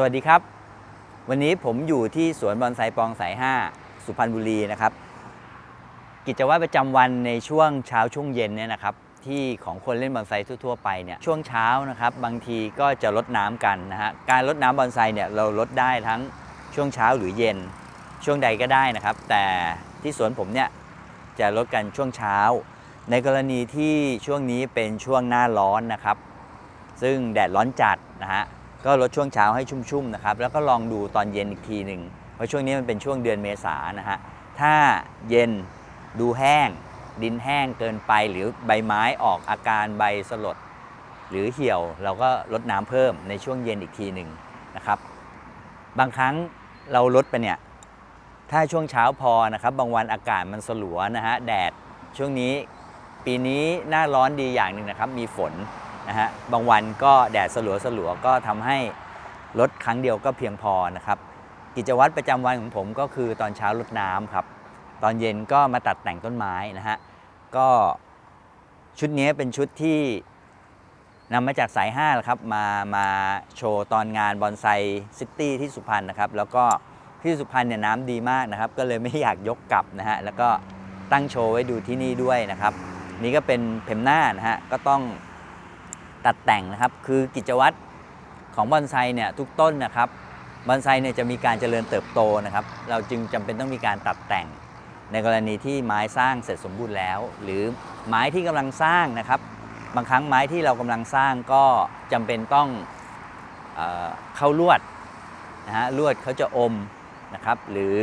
สวัสดีครับ วันนี้ผมอยู่ที่สวนบอนไซปองสาย 5 สุพรรณบุรีนะครับ กิจวัตรประจำวันในช่วงเช้าช่วงเย็นเนี่ยนะครับ ที่ของคนเล่นบอนไซทั่วๆไปเนี่ยช่วงเช้านะครับ บางทีก็จะลดน้ำกันนะฮะการลดน้ำบอนไซเนี่ยเราลดได้ทั้งช่วงเช้าหรือเย็นช่วงใดก็ได้นะครับ แต่ที่สวนผมเนี่ยจะลดกันช่วงเช้า ในกรณีที่ช่วงนี้เป็นช่วงหน้าร้อนนะครับ ซึ่งแดดร้อนจัดนะฮะ ก็ลดช่วงเช้าให้ชุ่มๆนะครับแล้วก็ลองดูตอนเย็นอีกทีหนึ่งเพราะช่วงนี้มันเป็นช่วงเดือนเมษานะฮะถ้าเย็นดูแห้ง ดินแห้งเกินไปหรือใบไม้ออกอาการใบสลด หรือเหี่ยวเราก็ลดน้ำเพิ่มในช่วงเย็นอีกทีหนึ่งนะครับ บางครั้งเราลดไปเนี่ยถ้าช่วงเช้าพอนะครับ บางวันอากาศมันสลัวนะฮะแดดช่วงนี้ปีนี้หน้าร้อนดีอย่างหนึ่งนะครับ มีฝน นะฮะบางวันก็แดดสลัวสลัวก็ทำให้ลดครั้งเดียวก็เพียงพอนะครับ กิจวัตรประจำวันของผมก็คือตอนเช้าลดน้ำครับ ตอนเย็นก็มาตัดแต่งต้นไม้นะฮะก็ชุดนี้เป็นชุดที่นำมาจากสาย5แหละครับมามาโชว์ตอนงานบอนไซซิตี้ที่สุพรรณนะครับ แล้วก็ที่สุพรรณเนี่ยน้ำดีมากนะครับ ก็เลยไม่อยากยกกลับนะฮะแล้วก็ตั้งโชว์ไว้ดูที่นี่ด้วยนะครับ นี่ก็เป็นเพมหน้านะฮะก็ต้อง ตัดแต่งนะครับ คือกิจวัตรของบอนไซเนี่ยทุกต้นนะครับบอนไซเนี่ยจะมีการเจริญเติบโตนะครับ เราจึงจำเป็นต้องมีการตัดแต่ง ในกรณีที่ไม้สร้างเสร็จสมบูรณ์แล้ว หรือไม้ที่กำลังสร้างนะครับ บางครั้งไม้ที่เรากำลังสร้างก็จำเป็นต้องเอเข้าลวดนะฮะลวดเขาจะอมนะครับ หรือ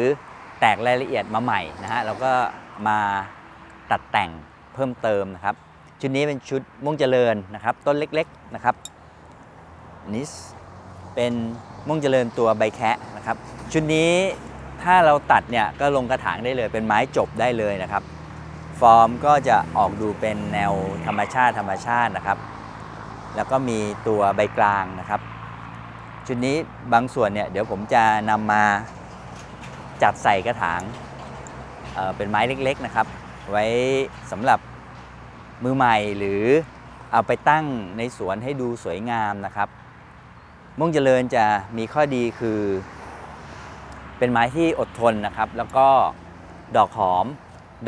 แตกรายละเอียดมาใหม่นะฮะเราก็มาตัดแต่งเพิ่มเติมนะครับ ชุดนี้เป็นชุดม่วงเจริญนะครับ ต้นเล็กๆนะครับนี้เป็นม่วงเจริญตัวใบแคะนะครับ ชุดนี้ถ้าเราตัดเนี่ยก็ลงกระถางได้เลยเป็นไม้จบได้เลยนะครับ ฟอร์มก็จะออกดูเป็นแนวธรรมชาติธรรมชาตินะครับ แล้วก็มีตัวใบกลางนะครับ ชุดนี้บางส่วนเนี่ยเดี๋ยวผมจะนำมาจัดใส่กระถางเเป็นไม้เล็กๆนะครับ ไว้สำหรับ มือใหม่หรือเอาไปตั้งในสวนให้ดูสวยงามนะครับ ม่วงเจริญจะมีข้อดีคือ เป็นไม้ที่อดทนนะครับ แล้วก็ดอกหอม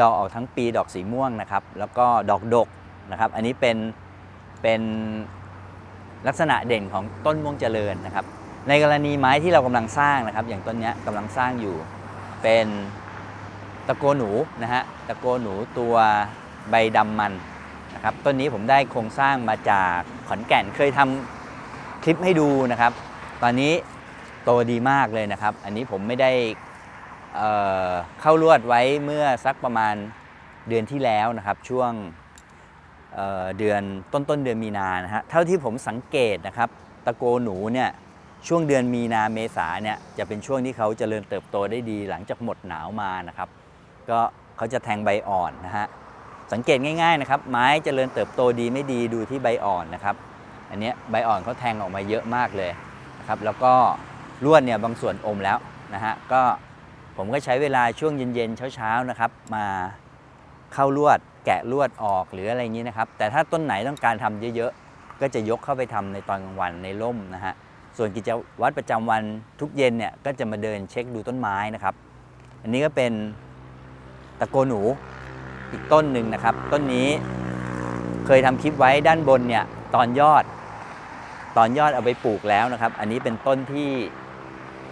ดอกออกทั้งปีดอกสีม่วงนะครับ แล้วก็ดอกดกนะครับ อันนี้เป็นเป็นลักษณะเด่นของต้นม่วงเจริญนะครับ ในกรณีไม้ที่เรากำลังสร้างนะครับ อย่างต้นนี้ยกำลังสร้างอยู่เป็นตะโกหนูนะฮะตะโกหนูตัวใบดำมัน นะครับต้นนี้ผมได้โครงสร้างมาจากขอนแก่นเคยทำคลิปให้ดูนะครับ ตอนนี้โตดีมากเลยนะครับ อันนี้ผมไม่ได้เเข้าลวดไว้เมื่อสักประมาณเดือนที่แล้วนะครับ ช่วงเเดือนต้นต้นเดือนมีนานะฮะเท่าที่ผมสังเกตนะครับตะโกหนูเนี่ยช่วงเดือนมีนาเมษาเนี่ยจะเป็นช่วงที่เขาเจริญเติบโตได้ดี หลังจากหมดหนาวมานะครับ ก็เขาจะแทงใบอ่อนนะฮะ สังเกตง่ายๆนะครับไม้เจริญเติบโตดีไม่ดีดูที่ใบอ่อนนะครับ อันนี้ใบอ่อนเขาแทงออกมาเยอะมากเลยนะครับแล้วก็ลวดเนี่ยบางส่วนอมแล้วนะฮะก็ผมก็ใช้เวลาช่วงเย็นๆเช้าๆนะครับมาเข้าลวดแกะลวดออกหรืออะไรอย่างนี้นะครับ แต่ถ้าต้นไหนต้องการทำเยอะๆ ก็จะยกเข้าไปทำในตอนกลางวันในร่มนะฮะส่วนกิจวัตรประจำวันทุกเย็นเนี่ยก็จะมาเดินเช็คดูต้นไม้นะครับ อันนี้ก็เป็นตะโกหนู อีกต้นหนึ่งนะครับ ต้นนี้เคยทำคลิปไว้ด้านบนเนี่ยตอนยอด ตอนยอดเอาไปปลูกแล้วนะครับ อันนี้เป็นต้นที่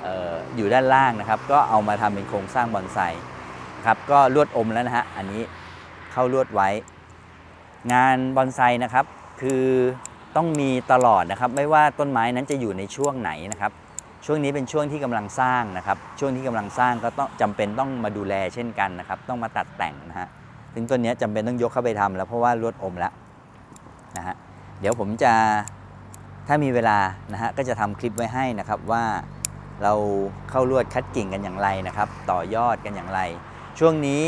อออยู่ด้านล่างนะครับ ก็เอามาทำเป็นโครงสร้างบอนไซครับก็ลวดอมแล้วนะฮะอันนี้เข้าลวดไว้ งานบอนไซนะครับ คือต้องมีตลอดนะครับ ไม่ว่าต้นไม้นั้นจะอยู่ในช่วงไหนนะครับ ช่วงนี้เป็นช่วงที่กำลังสร้างนะครับ ช่วงที่กำลังสร้างก็ต้องจำเป็นต้องมาดูแลเช่นกันนะครับ ต้องมาตัดแต่งนะฮะ ถึงต้นนี้จำเป็นต้องยกเข้าไปทำแล้วเพราะว่าลวดอมแล้วนะฮะเดี๋ยวผมจะถ้ามีเวลานะฮะก็จะทำคลิปไว้ให้นะครับว่าเราเข้าลวดคัดกิ่งกันอย่างไรนะครับ ต่อยอดกันอย่างไร ช่วงนี้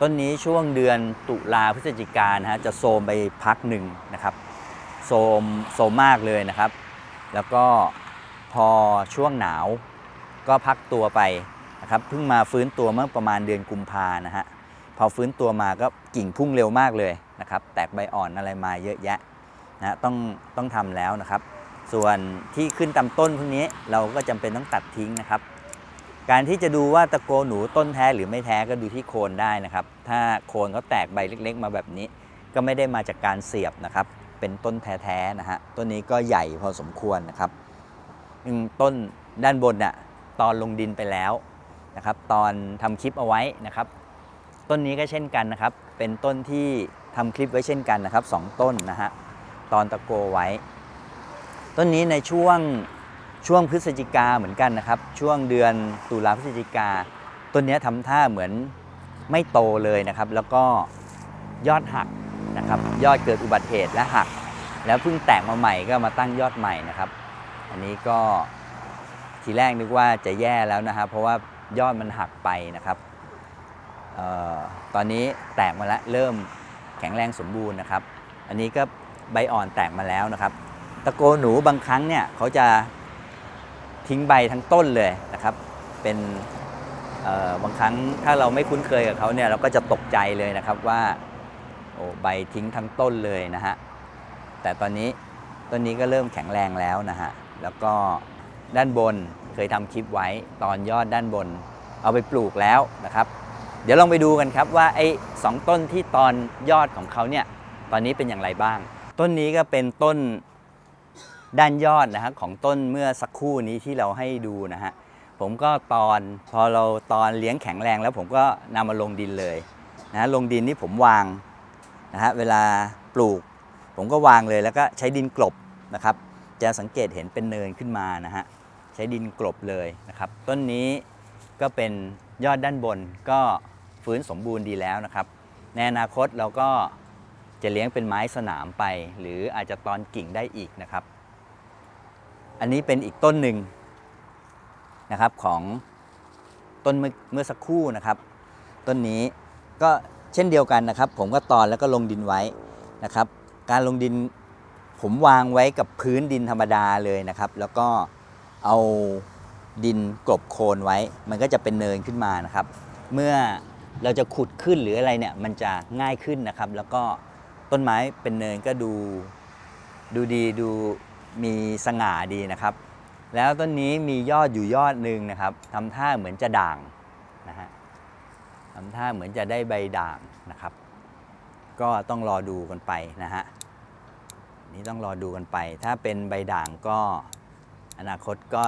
ต้นนี้ช่วงเดือนตุลาพฤศจิกานะฮะจะโซมไปพักหนึ่งนะครับโซมโซมมากเลยนะครับ แล้วก็พอช่วงหนาวก็พักตัวไปนะครับเพิ่งมาฟื้นตัวเมื่อประมาณเดือนกุมภานะฮะ พอฟื้นตัวมาก็กิ่งพุ่งเร็วมากเลยนะครับ แตกใบอ่อนอะไรมาเยอะแยะนะต้องต้องทำแล้วนะครับ ส่วนที่ขึ้นตามต้นพวกนี้เราก็จำเป็นต้องตัดทิ้งนะครับ การที่จะดูว่าตะโกหนูต้นแท้หรือไม่แท้ก็ดูที่โคนได้นะครับ ถ้าโคนเขาแตกใบเล็ก ๆ มาแบบนี้ ก็ไม่ได้มาจากการเสียบนะครับ เป็นต้นแท้ๆนะฮะต้นนี้ก็ใหญ่พอสมควรนะครับต้นด้านบนน่ะตอนลงดินไปแล้วนะครับ ตอนทำคลิปเอาไว้นะครับ ต้นนี้ก็เช่นกันนะครับ เป็นต้นที่ทำคลิปไว้เช่นกันนะครับสองต้นนะฮะตอนตะโกไว้ ต้นนี้ในช่วงช่วงพฤศจิกาเหมือนกันนะครับ ช่วงเดือนตุลาพฤศจิกา ต้นนี้ทำท่าเหมือนไม่โตเลยนะครับ แล้วก็ยอดหักนะครับ ยอดเกิดอุบัติเหตุและหัก แล้วเพิ่งแตกมาใหม่ก็มาตั้งยอดใหม่นะครับ อันนี้ก็ทีแรกนึกว่าจะแย่แล้วนะครับเพราะว่ายอดมันหักไปนะครับ ตอนนี้แตกมาแล้วเริ่มแข็งแรงสมบูรณ์นะครับ อันนี้ก็ใบอ่อนแตกมาแล้วนะครับ ตะโกหนูบางครั้งเนี่ยเขาจะทิ้งใบทั้งต้นเลยนะครับ เป็นบางครั้งถ้าเราไม่คุ้นเคยกับเขาเนี่ยเราก็จะตกใจเลยนะครับว่าโอ้ใบทิ้งทั้งต้นเลยนะฮะ แต่ตอนนี้ต้นนี้ก็เริ่มแข็งแรงแล้วนะฮะ แล้วก็ด้านบนเคยทำคลิปไว้ตอนยอดด้านบน เอาไปปลูกแล้วนะครับ เดี๋ยวลองไปดูกันครับว่าไอ้สองต้นที่ตอนยอดของเขาเนี่ยตอนนี้เป็นอย่างไรบ้าง ต้นนี้ก็เป็นต้นด้านยอดนะฮะของต้นเมื่อสักครู่นี้ที่เราให้ดูนะฮะผมก็ตอนพอเราตอนเลี้ยงแข็งแรงแล้วผมก็นำมาลงดินเลยนะะลงดินนี่ผมวางนะฮะเวลาปลูก ผมก็วางเลยแล้วก็ใช้ดินกลบนะครับจะสังเกตเห็นเป็นเนินขึ้นมานะฮะใช้ดินกลบเลยนะครับ ต้นนี้ก็เป็นยอดด้านบนก็ ฟื้นสมบูรณ์ดีแล้วนะครับในอนาคตเราก็จะเลี้ยงเป็นไม้สนามไป หรืออาจจะตอนกิ่งได้อีกนะครับ อันนี้เป็นอีกต้นหนึ่งนะครับของต้นเมื่อสักครู่นะครับ ต้นนี้ก็เช่นเดียวกันนะครับ ผมก็ตอนแล้วก็ลงดินไว้นะครับ การลงดินผมวางไว้กับพื้นดินธรรมดาเลยนะครับ แล้วก็เอาดินกลบโคลนไว้ มันก็จะเป็นเนินขึ้นมานะครับ เมื่อ เราจะขุดขึ้นหรืออะไรเนี่ยมันจะง่ายขึ้นนะครับ แล้วก็ต้นไม้เป็นเนินก็ดูดูดีดูมีสง่าดีนะครับ แล้วต้นนี้มียอดอยู่ยอดหนึ่งนะครับทำท่าเหมือนจะด่างนะฮะทำท่าเหมือนจะได้ใบด่างนะครับ ก็ต้องรอดูกันไปนะฮะนี่ต้องรอดูกันไป ถ้าเป็นใบด่างก็อนาคตก็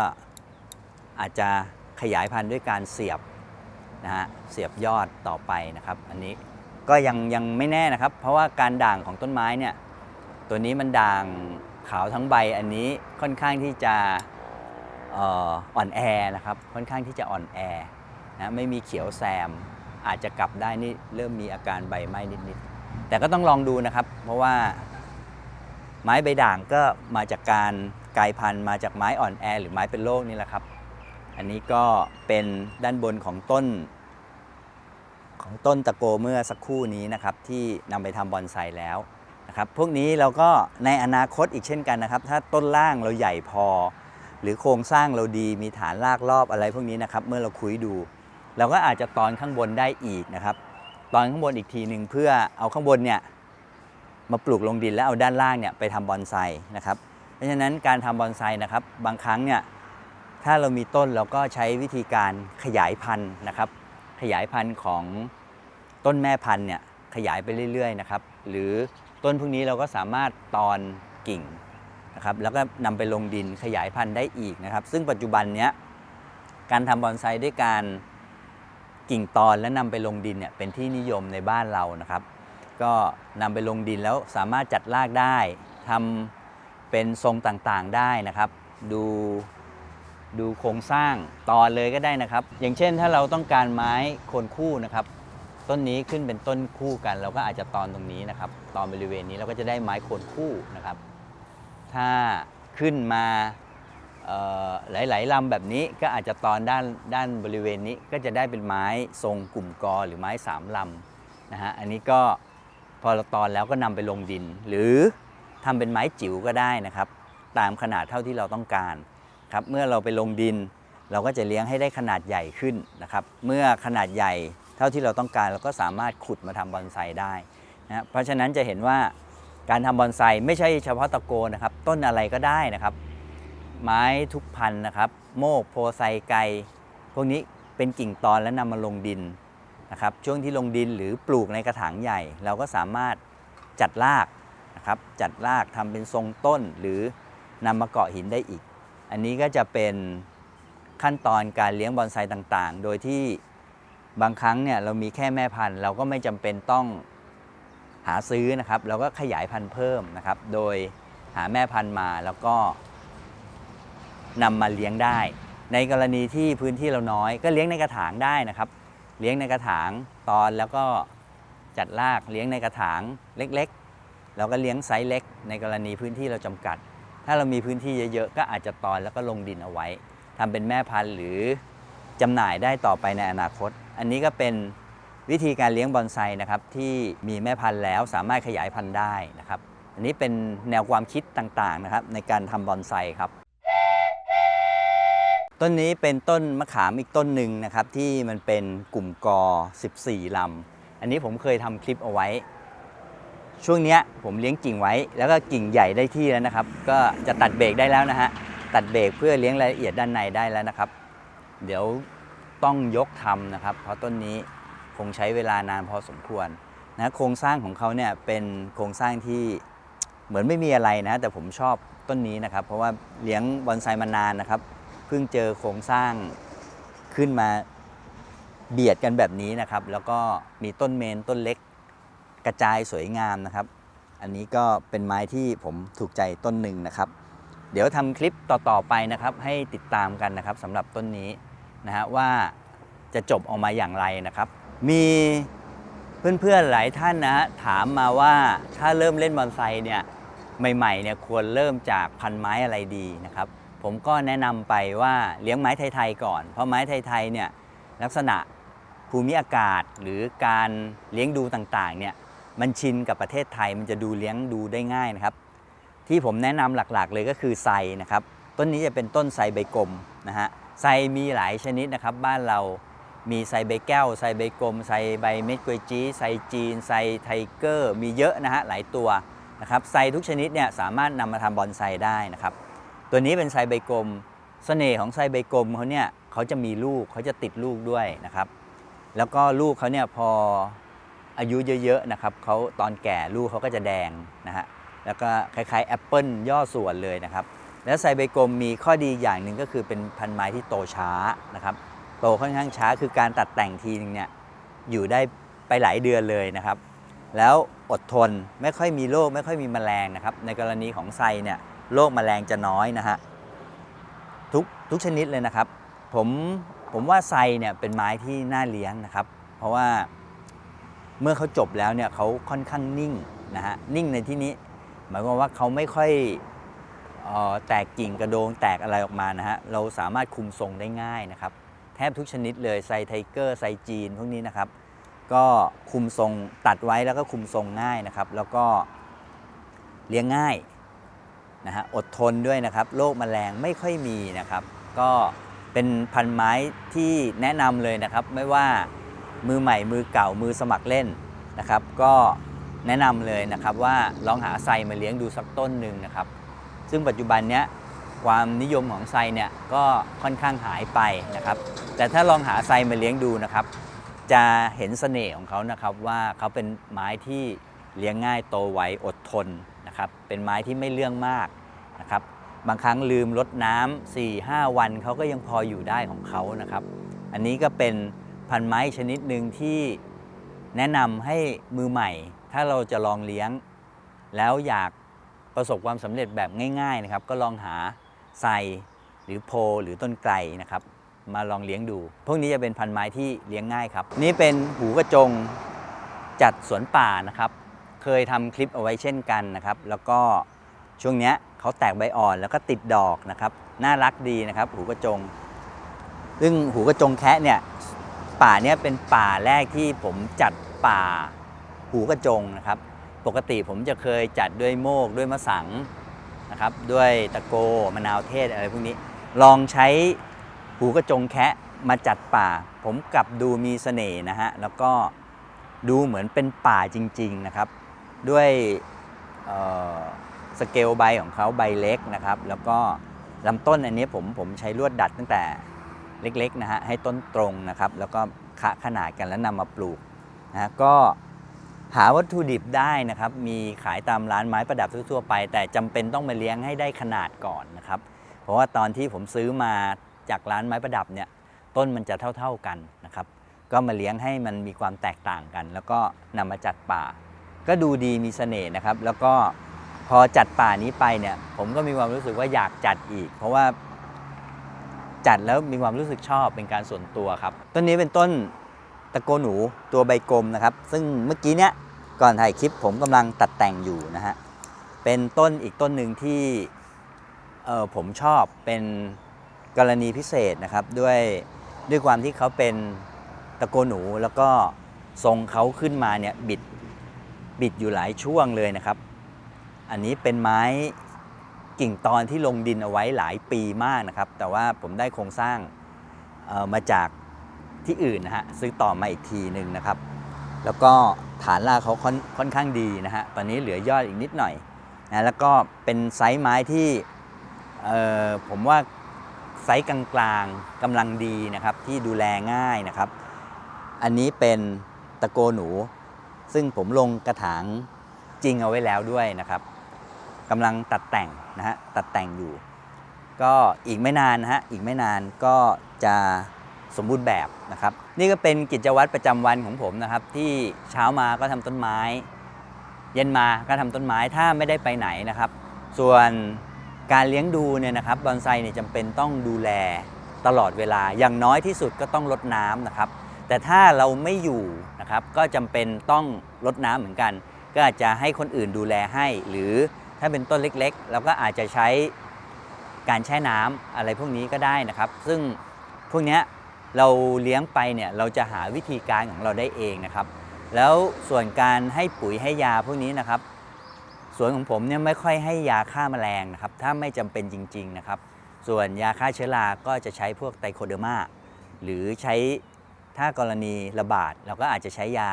อาจจะขยายพันธุ์ด้วยการเสียบ นะฮะเสียบยอดต่อไปนะครับ อันนี้ก็ยังยังไม่แน่นะครับ เพราะว่าการด่างของต้นไม้เนี่ยตัวนี้มันด่างขาวทั้งใบอันนี้ค่อนข้างที่จะอ่ออ่อนแอนะครับค่อนข้างที่จะอ่อนแอนะไม่มีเขียวแซม อาจจะกลับได้นี่เริ่มมีอาการใบไหม้นิดๆแต่ก็ต้องลองดูนะครับ เพราะว่าไม้ใบด่างก็มาจากการกลายพันธุ์มาจากไม้อ่อนแอ หรือไม้เป็นโรคนี่แหละครับ อันนี้ก็เป็นด้านบนของต้น ของต้นตะโกเมื่อสักครู่นี้นะครับ ที่นำไปทำบอนไซแล้วนะครับ พวกนี้เราก็ในอนาคตอีกเช่นกันนะครับ ถ้าต้นล่างเราใหญ่พอ หรือโครงสร้างเราดีมีฐานรากรอบอะไรพวกนี้นะครับ เมื่อเราคุยดู เราก็อาจจะตอนข้างบนได้อีกนะครับ ตอนข้างบนอีกทีหนึ่งเพื่อเอาข้างบนเนี่ยมาปลูกลงดินแล้วเอาด้านล่างเนี่ยไปทำบอนไซนะครับ เพราะฉะนั้นการทำบอนไซนะครับ บางครั้งเนี่ย ถ้าเรามีต้นเราก็ใช้วิธีการขยายพันธุ์นะครับ ขยายพันธุ์ของต้นแม่พันธุ์เนี่ยขยายไปเรื่อยๆนะครับ หรือต้นพวกนี้เราก็สามารถตอนกิ่งนะครับ แล้วก็นำไปลงดินขยายพันธุ์ได้อีกนะครับ ซึ่งปัจจุบันเนี้ยการทำบอนไซด้วยการกิ่งตอนและนำไปลงดินเนี่ยเป็นที่นิยมในบ้านเรานะครับ ก็นำไปลงดินแล้วสามารถจัดรากได้ทำเป็นทรงต่างๆได้นะครับ ดู ดูโครงสร้างตอนเลยก็ได้นะครับ อย่างเช่นถ้าเราต้องการไม้โคนคู่นะครับ ต้นนี้ขึ้นเป็นต้นคู่กัน เราก็อาจจะตอนตรงนี้นะครับ ตอนบริเวณนี้เราก็จะได้ไม้โคนคู่นะครับ ถ้าขึ้นมาหลายๆลำแบบนี้ก็อาจจะตอนด้านด้านบริเวณนี้ก็จะได้เป็นไม้ทรงกลุ่มกอหรือไม้สามลำนะฮะอันนี้ก็พอเราตอนแล้วก็นำไปลงดิน หรือทำเป็นไม้จิ๋วก็ได้นะครับ ตามขนาดเท่าที่เราต้องการ ครับเมื่อเราไปลงดิน เราก็จะเลี้ยงให้ได้ขนาดใหญ่ขึ้นนะครับ เมื่อขนาดใหญ่เท่าที่เราต้องการเราก็สามารถขุดมาทำบอนไซได้นะเพราะฉะนั้นจะเห็นว่าการทำบอนไซไม่ใช่เฉพาะตะโกนะครับ ต้นอะไรก็ได้นะครับ ไม้ทุกพันธุ์นะครับ โมกโพไซไกพวกนี้เป็นกิ่งตอนแล้วนำมาลงดินนะครับ ช่วงที่ลงดินหรือปลูกในกระถางใหญ่ เราก็สามารถจัดรากนะครับ จัดรากทำเป็นทรงต้นหรือนำมาเกาะหินได้อีก อันนี้ก็จะเป็นขั้นตอนการเลี้ยงบอนไซต่างๆ โดยที่บางครั้งเนี่ยเรามีแค่แม่พันธุ์ เราก็ไม่จำเป็นต้องหาซื้อนะครับ เราก็ขยายพันธุ์เพิ่มนะครับ โดยหาแม่พันธุ์มาแล้วก็นำมาเลี้ยงได้ ในกรณีที่พื้นที่เราน้อย ก็เลี้ยงในกระถางได้นะครับ เลี้ยงในกระถางตอนแล้วก็จัดรากเลี้ยงในกระถางเล็กๆเราก็เลี้ยงไซส์เล็ก ในกรณีพื้นที่เราจำกัด ถ้าเรามีพื้นที่เยอะๆ ก็อาจจะตอนแล้วก็ลงดินเอาไว้ทำเป็นแม่พันธุ์หรือจำหน่ายได้ต่อไปในอนาคต อันนี้ก็เป็นวิธีการเลี้ยงบอนไซนะครับที่มีแม่พันธุ์แล้วสามารถขยายพันธุ์ได้นะครับ อันนี้เป็นแนวความคิดต่างๆนะครับในการทำบอนไซครับ ต้นนี้เป็นต้นมะขามอีกต้นหนึ่งนะครับที่มันเป็นกลุ่มกอ 14 ลำ อันนี้ผมเคยทำคลิปเอาไว้ ช่วงนี้ผมเลี้ยงกิ่งไว้ แล้วก็กิ่งใหญ่ได้ที่แล้วนะครับ ก็จะตัดเบรกได้แล้วนะฮะตัดเบรกเพื่อเลี้ยงรายละเอียดด้านในได้แล้วนะครับ เดี๋ยวต้องยกทำนะครับ เพราะต้นนี้คงใช้เวลานานพอสมควรนะโครงสร้างของเขาเนี่ยเป็นโครงสร้างที่เหมือนไม่มีอะไรนะ แต่ผมชอบต้นนี้นะครับ เพราะว่าเลี้ยงบอนไซมานานนะครับเพิ่งเจอโครงสร้างขึ้นมาเบียดกันแบบนี้นะครับ แล้วก็มีต้นเมนต้นเล็ก กระจายสวยงามนะครับ อันนี้ก็เป็นไม้ที่ผมถูกใจต้นหนึ่งนะครับ เดี๋ยวทำคลิปต่อๆไปนะครับ ให้ติดตามกันนะครับสำหรับต้นนี้นะฮะว่าจะจบออกมาอย่างไรนะครับ มีเพื่อนๆหลายท่านนะฮะถามมาว่าถ้าเริ่มเล่นบอนไซเนี่ยใหม่ๆเนี่ยควรเริ่มจากพันไม้อะไรดีนะครับ ผมก็แนะนำไปว่าเลี้ยงไม้ไทยๆก่อน เพราะไม้ไทยๆเนี่ยลักษณะภูมิอากาศหรือการเลี้ยงดูต่างๆเนี่ย มันชินกับประเทศไทยมันจะดูเลี้ยงดูได้ง่ายนะครับ ที่ผมแนะนำหลักๆ เลยก็คือไซนะครับ ต้นนี้จะเป็นต้นไซใบกลมนะฮะไซมีหลายชนิดนะครับ บ้านเรามีไซใบแก้วไซใบกลมไซใบเม็ดกวยจีไซจีนไซไทเกอร์ มีเยอะนะฮะหลายตัวนะครับไซทุกชนิดเนี่ยสามารถนำมาทำบอนไซได้นะครับ ตัวนี้เป็นไซใบกลมเสน่ห์ของไซใบกลมเขาเนี่ยเขาจะมีลูกเขาจะติดลูกด้วยนะครับ แล้วก็ลูกเขาเนี่ยพอ อายุเยอะๆนะครับเขาตอนแก่ลูกเขาก็จะแดงนะฮะแล้วก็คล้ายๆแอปเปิลย่อส่วนเลยนะครับ แล้วไซใบกลมมีข้อดีอย่างหนึ่งก็คือเป็นพันไม้ที่โตช้านะครับ โตค่อนข้างช้าคือการตัดแต่งทีนึงเนี่ยอยู่ได้ไปหลายเดือนเลยนะครับ แล้วอดทนไม่ค่อยมีโรคไม่ค่อยมีแมลงนะครับ ในกรณีของไซเนี่ยโรคแมลงจะน้อยนะฮะทุกทุกชนิดเลยนะครับ ผมผมว่าไซเนี่ยเป็นไม้ที่น่าเลี้ยงนะครับ เพราะว่า เมื่อเขาจบแล้วเนี่ยเขาค่อนข้างนิ่งนะฮะนิ่งในที่นี้ หมายความว่าเขาไม่ค่อยออแตกกิ่งกระโดงแตกอะไรออกมานะฮะเราสามารถคุมทรงได้ง่ายนะครับ แทบทุกชนิดเลยไซไทเกอร์ไซจีนพวกนี้นะครับ ก็คุมทรงตัดไว้แล้วก็คุมทรงง่ายนะครับ แล้วก็เลี้ยงง่ายนะฮะอดทนด้วยนะครับโรคแมลงไม่ค่อยมีนะครับ ก็เป็นพันไม้ที่แนะนำเลยนะครับ ไม่ว่า มือใหม่มือเก่ามือสมัครเล่นนะครับ ก็แนะนำเลยนะครับว่าลองหาไซมาเลี้ยงดูสักต้นหนึ่งนะครับ ซึ่งปัจจุบันเนี้ยความนิยมของไซเนี่ยก็ค่อนข้างหายไปนะครับ แต่ถ้าลองหาไซมาเลี้ยงดูนะครับ จะเห็นเสน่ห์ของเขานะครับว่าเขาเป็นไม้ที่เลี้ยงง่ายโตไวอดทนนะครับ เป็นไม้ที่ไม่เรื่องมากนะครับ บางครั้งลืมรดน้ำ4 5 วันเขาก็ยังพออยู่ได้ของเขานะครับ อันนี้ก็เป็น พันไม้ชนิดหนึ่งที่แนะนำให้มือใหม่ ถ้าเราจะลองเลี้ยง แล้วอยากประสบความสำเร็จแบบง่ายๆนะครับ ก็ลองหาไซหรือโพหรือต้นไกลนะครับ มาลองเลี้ยงดู พวกนี้จะเป็นพันไม้ที่เลี้ยงง่ายครับ นี่เป็นหูกระจงจัดสวนป่านะครับ เคยทำคลิปเอาไว้เช่นกันนะครับ แล้วก็ช่วงเนี้ยเขาแตกใบอ่อนแล้วก็ติดดอกนะครับ น่ารักดีนะครับ หูกระจง ซึ่งหูกระจงแคะเนี่ย ป่าเนี้ยเป็นป่าแรกที่ผมจัดป่าหูกระจงนะครับ ปกติผมจะเคยจัดด้วยโมกด้วยมะสังนะครับ ด้วยตะโกมะนาวเทศอะไรพวกนี้ ลองใช้หูกระจงแคะมาจัดป่า ผมกลับดูมีเสน่ห์นะฮะ แล้วก็ดูเหมือนเป็นป่าจริง ๆนะครับ ด้วยสเกลใบของเขาใบเล็กนะครับ แล้วก็ลำต้นอันนี้ผมผมใช้ลวดดัดตั้งแต่ เล็กๆนะฮะให้ต้นตรงนะครับ แล้วก็คะขนาดกันแล้วนำมาปลูกนะฮะก็หาวัตถุดิบได้นะครับ มีขายตามร้านไม้ประดับทั่วๆไป แต่จำเป็นต้องมาเลี้ยงให้ได้ขนาดก่อนนะครับ เพราะว่าตอนที่ผมซื้อมาจากร้านไม้ประดับเนี่ยต้นมันจะเท่า ๆกันนะครับ ก็มาเลี้ยงให้มันมีความแตกต่างกัน แล้วก็นำมาจัดป่า ก็ดูดีมีเสน่ห์นะครับ แล้วก็พอจัดป่านี้ไปเนี่ยผมก็มีความรู้สึกว่าอยากจัดอีก เพราะว่า จัดแล้วมีความรู้สึกชอบเป็นการส่วนตัวครับ ต้นนี้เป็นต้นตะโกหนูตัวใบกลมนะครับ ซึ่งเมื่อกี้เนี่ยก่อนถ่ายคลิปผมกำลังตัดแต่งอยู่นะฮะ เป็นต้นอีกต้นหนึ่งที่เออผมชอบเป็นกรณีพิเศษนะครับ ด้วยด้วยความที่เขาเป็นตะโกหนูแล้วก็ทรงเขาขึ้นมาเนี่ยบิดบิดอยู่หลายช่วงเลยนะครับ อันนี้เป็นไม้ กิ่งตอนที่ลงดินเอาไว้หลายปีมากนะครับ แต่ว่าผมได้โครงสร้างมาจากที่อื่นนะฮะซื้อต่อมาอีกทีหนึ่งนะครับ แล้วก็ฐานรากเขาค่อนค่อนข้างดีนะฮะตอนนี้เหลือยอดอีกนิดหน่อยนะแล้วก็เป็นไซส์ไม้ที่ผมว่าไซส์กลางๆกำลังดีนะครับที่ดูแลง่ายนะครับ อันนี้เป็นตะโกหนู ซึ่งผมลงกระถางจริงเอาไว้แล้วด้วยนะครับ กำลังตัดแต่งนะฮะตัดแต่งอยู่ ก็อีกไม่นานนะฮะอีกไม่นานก็จะสมบูรณ์แบบนะครับ นี่ก็เป็นกิจวัตรประจำวันของผมนะครับ ที่เช้ามาก็ทำต้นไม้ เย็นมาก็ทำต้นไม้ถ้าไม่ได้ไปไหนนะครับ ส่วนการเลี้ยงดูเนี่ยนะครับบอนไซเนี่ยจำเป็นต้องดูแลตลอดเวลาอย่างน้อยที่สุดก็ต้องรดน้ำนะครับ แต่ถ้าเราไม่อยู่นะครับ ก็จำเป็นต้องรดน้ำเหมือนกัน ก็อาจจะให้คนอื่นดูแลให้หรือ ถ้าเป็นต้นเล็กๆ เราก็อาจจะใช้การแช่น้ำอะไรพวกนี้ก็ได้นะครับ ซึ่งพวกนี้เราเลี้ยงไปเนี่ยเราจะหาวิธีการของเราได้เองนะครับ แล้วส่วนการให้ปุ๋ยให้ยาพวกนี้นะครับสวนของผมเนี่ยไม่ค่อยให้ยาฆ่าแมลงนะครับ ถ้าไม่จำเป็นจริง ๆนะครับ ส่วนยาฆ่าเชื้อราก็จะใช้พวกไตโคเดอร์มาหรือใช้ถ้ากรณีระบาดเราก็อาจจะใช้ยา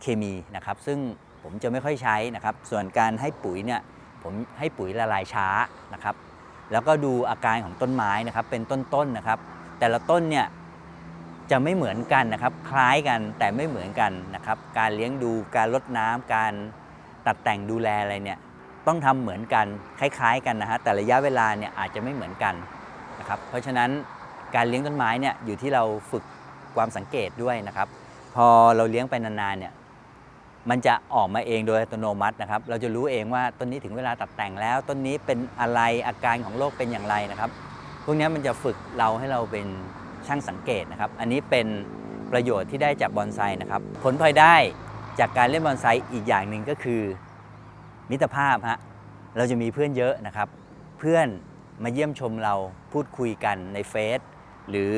เคมีนะครับ ซึ่ง ผมจะไม่ค่อยใช้นะครับ ส่วนการให้ปุ๋ยเนี่ยผมให้ปุ๋ยละลายช้านะครับ แล้วก็ดูอาการของต้นไม้นะครับ เป็นต้นๆนะครับ แต่ละต้นเนี่ยจะไม่เหมือนกันนะครับ คล้ายกันแต่ไม่เหมือนกันนะครับ การเลี้ยงดูการรดน้ำการตัดแต่งดูแลอะไรเนี่ยต้องทำเหมือนกันคล้าย ๆ กันนะฮะแต่ระยะเวลาเนี่ยอาจจะไม่เหมือนกันนะครับ เพราะฉะนั้นการเลี้ยงต้นไม้เนี่ยอยู่ที่เราฝึกความสังเกตด้วยนะครับ พอเราเลี้ยงไปนานๆเนี่ย มันจะออกมาเองโดยอัตโนมัตินะครับ เราจะรู้เองว่าต้นนี้ถึงเวลาตัดแต่งแล้ว ต้นนี้เป็นอะไรอาการของโรคเป็นอย่างไรนะครับ พวกนี้มันจะฝึกเราให้เราเป็นช่างสังเกตนะครับ อันนี้เป็นประโยชน์ที่ได้จากบอนไซนะครับ ผลพลอยได้จากการเล่นบอนไซอีกอย่างหนึ่งก็คือ มิตรภาพฮะ เราจะมีเพื่อนเยอะนะครับ เพื่อนมาเยี่ยมชมเราพูดคุยกันในเฟซหรือ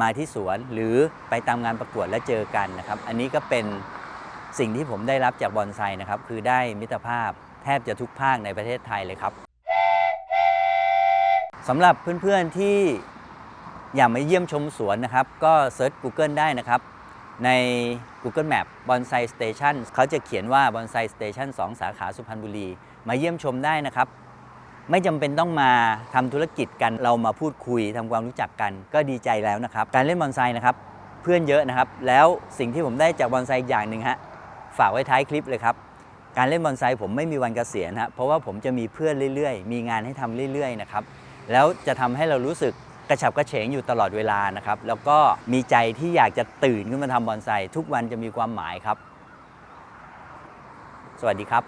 มาที่สวนหรือไปตามงานประกวดและเจอกันนะครับ อันนี้ก็เป็น สิ่งที่ผมได้รับจากบอนไซนะครับ คือได้มิตรภาพแทบจะทุกภาคในประเทศไทยเลยครับสำหรับเพื่อนๆที่อยากมาเยี่ยมชมสวนนะครับ ก็เซิร์ช Google ได้นะครับ ใน Google Map Bonsai Station เขาจะเขียนว่า Bonsai Station 2 สาขาสุพรรณบุรี มาเยี่ยมชมได้นะครับ ไม่จำเป็นต้องมาทำธุรกิจกัน เรามาพูดคุยทำความรู้จักกัน ก็ดีใจแล้วนะครับ การเล่นบอนไซนะครับ เพื่อนเยอะนะครับ แล้วสิ่งที่ผมได้จากบอนไซอย่างหนึ่งฮะ ฝากไว้ท้ายคลิปเลยครับ การเล่นบอนไซผมไม่มีวันเกษียณฮะเพราะว่าผมจะมีเพื่อนเรื่อยๆ มีงานให้ทำเรื่อยๆนะครับแล้วจะทำให้เรารู้สึกกระฉับกระเฉงอยู่ตลอดเวลานะครับแล้วก็มีใจที่อยากจะตื่นขึ้นมาทำบอนไซทุกวันจะมีความหมายครับ สวัสดีครับ